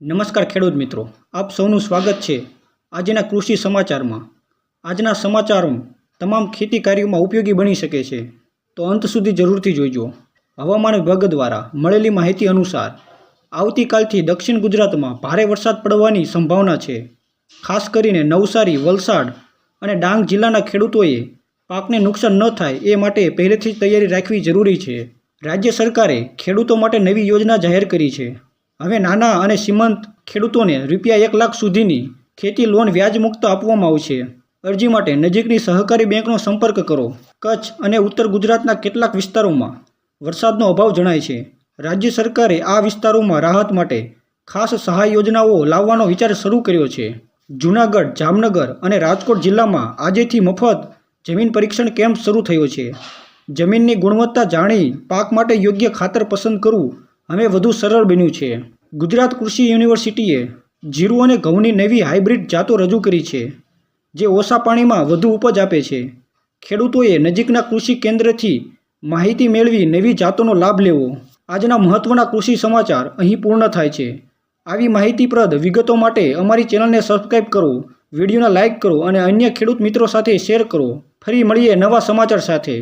નમસ્કાર ખેડૂત મિત્રો, આપ સૌનું સ્વાગત છે આજના કૃષિ સમાચારમાં. આજના સમાચારો તમામ ખેતી કાર્યોમાં ઉપયોગી બની શકે છે, તો અંત સુધી જરૂરથી જોઈજો હવામાન વિભાગ દ્વારા મળેલી માહિતી અનુસાર, આવતીકાલથી દક્ષિણ ગુજરાતમાં ભારે વરસાદ પડવાની સંભાવના છે. ખાસ કરીને નવસારી, વલસાડ અને ડાંગ જિલ્લાના ખેડૂતોએ પાકને નુકસાન ન થાય એ માટે પહેલેથી જ તૈયારી રાખવી જરૂરી છે. રાજ્ય સરકારે ખેડૂતો માટે નવી યોજના જાહેર કરી છે. હવે નાના અને સીમાંત ખેડૂતોને રૂપિયા એક લાખ સુધીની ખેતી લોન વ્યાજમુક્ત આપવામાં આવશે. અરજી માટે નજીકની સહકારી બેંકનો સંપર્ક કરો. કચ્છ અને ઉત્તર ગુજરાતના કેટલાક વિસ્તારોમાં વરસાદનો અભાવ જણાય છે. રાજ્ય સરકારે આ વિસ્તારોમાં રાહત માટે ખાસ સહાય યોજનાઓ લાવવાનો વિચાર શરૂ કર્યો છે. જૂનાગઢ, જામનગર અને રાજકોટ જિલ્લામાં આજેથી મફત જમીન પરીક્ષણ કેમ્પ શરૂ થયો છે. જમીનની ગુણવત્તા જાણી પાક માટે યોગ્ય ખાતર પસંદ કરવું હવે વધુ સરળ બન્યું છે. ગુજરાત કૃષિ યુનિવર્સિટીએ જીરું અને ઘઉંની નવી હાઇબ્રિડ જાતો રજૂ કરી છે, જે ઓછા પાણીમાં વધુ ઉપજ આપે છે. ખેડૂતોએ નજીકના કૃષિ કેન્દ્રથી માહિતી મેળવી નવી જાતોનો લાભ લેવો. આજના મહત્ત્વના કૃષિ સમાચાર અહીં પૂર્ણ થાય છે. આવી માહિતીપ્રદ વિગતો માટે અમારી ચેનલને સબસ્ક્રાઇબ કરો, વિડીયોને લાઇક કરો અને અન્ય ખેડૂત મિત્રો સાથે શેર કરો. ફરી મળીએ નવા સમાચાર સાથે.